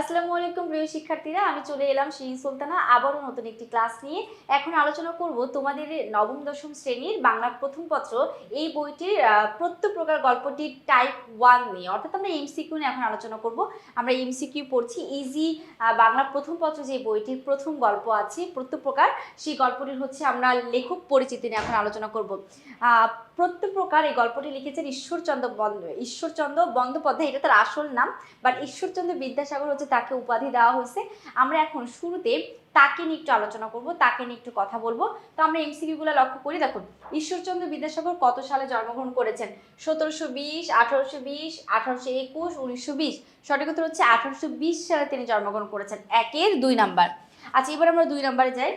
আসসালামু আলাইকুম প্রিয় শিক্ষার্থীরা, আমি চলে এলাম শিরিন সুলতানা, আবারও নতুন একটি ক্লাস নিয়ে। এখন আলোচনা করব তোমাদের নবম, দশম শ্রেণির বাংলা প্রথম পত্র। এই বইটির প্রত্যেক প্রকার গল্পটির টাইপ ওয়ান নিয়ে। অর্থাৎ আমরা এমসিকিউ নিয়ে এখন আলোচনা করব। আমরা এমসিকিউ পড়ছি ইজি বাংলা প্রথম পত্র যে বইটির প্রথম গল্প আছে প্রত্যেক প্রকার সেই গল্পটির হচ্ছে আমরা লেখক পরিচিতি নিয়ে এখন আলোচনা করব। প্রত্যেক প্রকার এই গল্পটি লিখেছেন ঈশ্বরচন্দ্র বন্দ, ঈশ্বরচন্দ্র বন্দ্যোপাধ্যায়, এটা তার আসল নাম। বাট ঈশ্বরচন্দ্র বিদ্যাসাগর হচ্ছে তাকে উপাধি দেওয়া হয়েছে। আমরা এখন শুরুতে তাকে নিয়ে একটু আলোচনা করব, তাকে নিয়ে একটু কথা বলব। তো আমরা এমসিকিউগুলো লক্ষ্য করি। দেখুন, ঈশ্বরচন্দ্র বিদ্যাসাগর কত সালে জন্মগ্রহণ করেছেন? সতেরোশো বিশ, আঠারোশো বিশ, আঠারোশো একুশ, উনিশশো বিশ। সঠিক উত্তর হচ্ছে আঠারোশো বিশ সালে তিনি জন্মগ্রহণ করেছেন। একের দুই নাম্বার। আচ্ছা এবার আমরা দুই নাম্বারে যাই।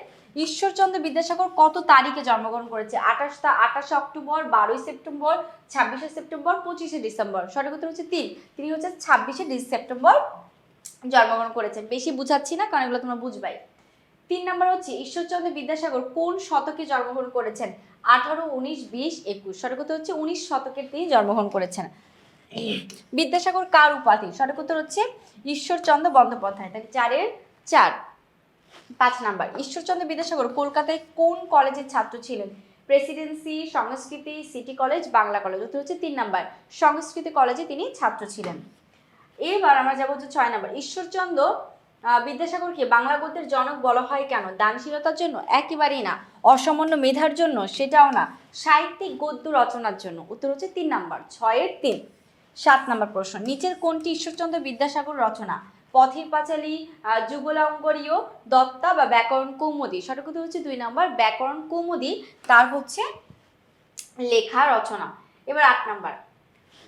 ঈশ্বরচন্দ্র বিদ্যাসাগর কত তারিখে জন্মগ্রহণ করেছে? আঠাশ আঠাশে অক্টোবর, বারোই সেপ্টেম্বর, ছাব্বিশে সেপ্টেম্বর, পঁচিশে ডিসেম্বর। সঠিক উত্তর হচ্ছে তিন। তিনি হচ্ছে ছাব্বিশে সেপ্টেম্বর জন্মগ্রহণ করেছেন বেশি বুঝাচ্ছি না, কারণ এগুলো তোমরা বুঝবাই। তিন নম্বর হচ্ছে, ঈশ্বরচন্দ্র বিদ্যাসাগর কোন শতকে জন্মগ্রহণ করেছেন? আঠারো, উনিশ, বিশ, একুশ। সঠিক উত্তর হচ্ছে উনিশ শতকের তিনি জন্মগ্রহণ করেছেন। বিদ্যাসাগর কার উপাধি? সঠিক উত্তর হচ্ছে ঈশ্বরচন্দ্র বন্দ্যোপাধ্যায়। তাহলে চারের চার। পাঁচ নাম্বার, ঈশ্বরচন্দ্র বিদ্যাসাগর কলকাতায় কোন কলেজের ছাত্র ছিলেন? প্রেসিডেন্সি, সংস্কৃতি, সিটি কলেজ, বাংলা কলেজ। উত্তর হচ্ছে তিন নাম্বার। সংস্কৃতি কলেজে তিনি ছাত্র ছিলেন। এবার আমরা যাব হচ্ছে ছয় নাম্বার। ঈশ্বরচন্দ্র বিদ্যাসাগরকে বাংলা গদ্যের জনক বলা হয় কেন? দানশীলতার জন্য? একেবারেই না। অসামান্য মেধার জন্য? সেটাও না। সাহিত্যিক গদ্য রচনার জন্য? উত্তর হচ্ছে তিন নাম্বার। ছয়ের তিন। সাত নাম্বার প্রশ্ন। নিচের কোনটি ঈশ্বরচন্দ্র বিদ্যাসাগর রচনা? পথের পাঁচালী যুগলাঙ্গরীয়, দত্তা বা ব্যাকরণ কৌমুদী? সঠিক উত্তর হচ্ছে দুই নাম্বার। ব্যাকরণ কৌমুদী, তার হচ্ছে লেখা রচনা। এবার আট নাম্বার।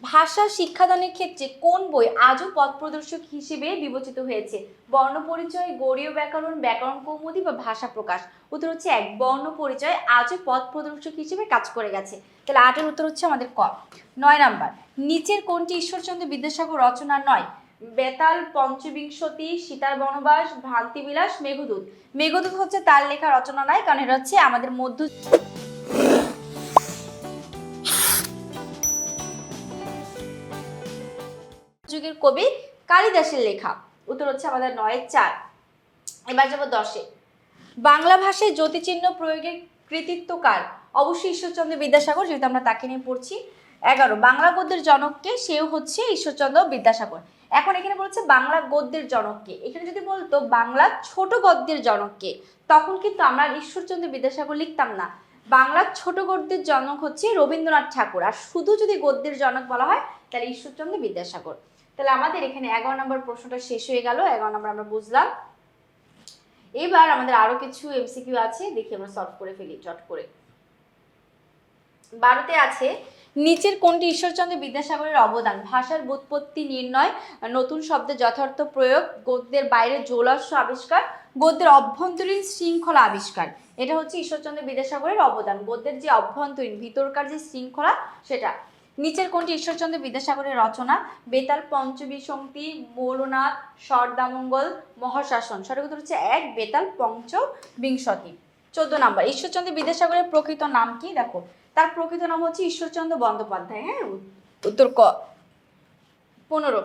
ভাষা শিক্ষাদানের ক্ষেত্রে কোন বই আজও পথ প্রদর্শক হিসেবে বিবেচিত হয়েছে? বর্ণ পরিচয়, গৌরীয় ব্যাকরণ ব্যাকরণ কৌমুদি বা ভাষা প্রকাশ? উত্তর হচ্ছে এক, বর্ণ পরিচয় আজও পথ প্রদর্শক হিসেবে কাজ করে গেছে। তাহলে আটের উত্তর হচ্ছে আমাদের ক। নয় নাম্বার, নিচের কোনটি ঈশ্বরচন্দ্র বিদ্যাসাগর রচনা নয়? বেতাল, পঞ্চবিংশতি, সীতার বনবাস, ভ্রান্তিবিলাস, মেঘদূত। মেঘদূত হচ্ছে তার লেখা রচনা নয়, কারণ এটা হচ্ছে আমাদের মধ্য যুগের কবি কালিদাসের লেখা। উত্তর হচ্ছে আমাদের নয়ের চার। এবার যাব দশে। বাংলা ভাষায় জ্যোতিচিহ্ন প্রয়োগের কৃতিত্ব কার অবশ্যই ঈশ্বরচন্দ্র বিদ্যাসাগর, যেহেতু আমরা তাকে নিয়ে পড়ছি। এগারো, বাংলা গদ্যের জনককে সেও হচ্ছে ঈশ্বরচন্দ্র বিদ্যাসাগর। এখন এখানে বলছে বাংলা গদ্যের জনককে। এখানে যদি বলতো বাংলা ছোট গদ্যের জনককে, তখন কিন্তু আমরা ঈশ্বরচন্দ্র বিদ্যাসাগর লিখতাম না। বাংলার ছোট গদ্যের জনক হচ্ছে রবীন্দ্রনাথ ঠাকুর। আর শুধু যদি গদ্যের জনক বলা হয় তাহলে ঈশ্বরচন্দ্র বিদ্যাসাগর। তাহলে আমাদের এখানে এগারো নম্বর প্রশ্নটা শেষ হয়ে গেল, এগারো নম্বর আমরা বুঝলাম। এবার আমাদের আরও কিছু এমসিকিউ আছে, দেখি আমরা সলভ করে ফেলি, চট করে। বারোতে আছে, নিচের কোনটি ঈশ্বরচন্দ্র বিদ্যাসাগরের অবদান? ভাষার বুৎপত্তি নির্ণয়, নতুন শব্দের যথার্থ প্রয়োগ, গদ্যের বাইরে জৌলস্য আবিষ্কার, গদ্যের অভ্যন্তরীণ শৃঙ্খলা আবিষ্কার। এটা হচ্ছে ঈশ্বরচন্দ্র বিদ্যাসাগরের অবদান। গদ্যের যে অভ্যন্তরীণ, ভিতরকার যে শৃঙ্খলা, সেটা। নিচের কোনটি ঈশ্বরচন্দ্র বিদ্যাসাগরের রচনা? বেতাল পঞ্চবিংশতি মৌলনাথ, সর্দামঙ্গল, মহাশাসন। সঠিক উত্তর হচ্ছে এক, বেতাল, পঞ্চ, বিংশতি। চোদ্দ নাম্বার, ঈশ্বরচন্দ্র বিদ্যাসাগরের প্রকৃত নাম কি? দেখো, তার প্রকৃত নাম হচ্ছে ঈশ্বরচন্দ্র বন্দ্যোপাধ্যায় হ্যাঁ? উত্তর ক, পনেরো।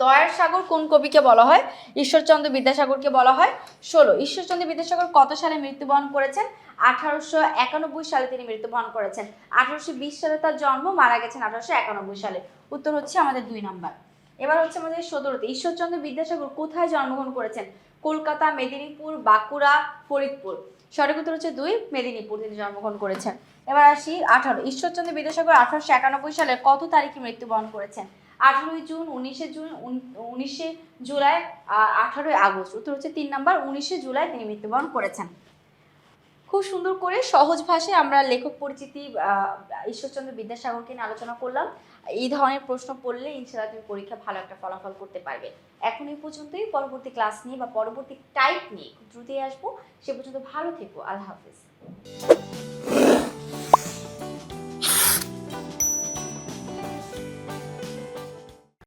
দয়ার সাগর কোন কবিকে বলা হয়? ঈশ্বরচন্দ্র বিদ্যাসাগরকে বলা হয়। ষোলো, ঈশ্বরচন্দ্র বিদ্যাসাগর কত সালে মৃত্যুবরণ করেছেন? আঠারোশো একানব্বই সালে তিনি মৃত্যুবরণ করেছেন। আঠারোশো বিশ সালে তার জন্ম, মারা গেছেন আঠারোশো একানব্বই সালে। উত্তর হচ্ছে আমাদের দুই নাম্বার। এবার হচ্ছে আমাদের সতেরোতে, ঈশ্বরচন্দ্র বিদ্যাসাগর কোথায় জন্মগ্রহণ করেছেন? কলকাতা, মেদিনীপুর, বাঁকুড়া, ফরিদপুর। সঠিক উত্তর হচ্ছে দুই, মেদিনীপুর তিনি জন্মগ্রহণ করেছেন। এবার আসি আঠারো, ঈশ্বরচন্দ্র বিদ্যাসাগর আঠারোশো একানব্বই সালে কত তারিখে মৃত্যুবরণ করেছেন? আঠারোই জুন, উনিশে জুন, উন- উনিশে জুলাই আঠারোই আগস্ট। উত্তর হচ্ছে তিন নাম্বার, উনিশে জুলাই তিনি মৃত্যুবরণ করেছেন। খুব সুন্দর করে সহজ ভাষায় আমরা লেখক পরিচিতি ঈশ্বরচন্দ্র বিদ্যাসাগরকে নিয়ে আলোচনা করলাম। এই ধরনের প্রশ্ন পড়লে ইনশাআল্লাহ তুমি পরীক্ষা ভালো একটা ফলাফল করতে পারবে। এখন এই পর্যন্তই। পরবর্তী ক্লাস নিয়ে বা পরবর্তী টাইপ নিয়ে দ্রুতই আসব। সে পর্যন্ত ভালো থেকো। আল্লাহ হাফিজ।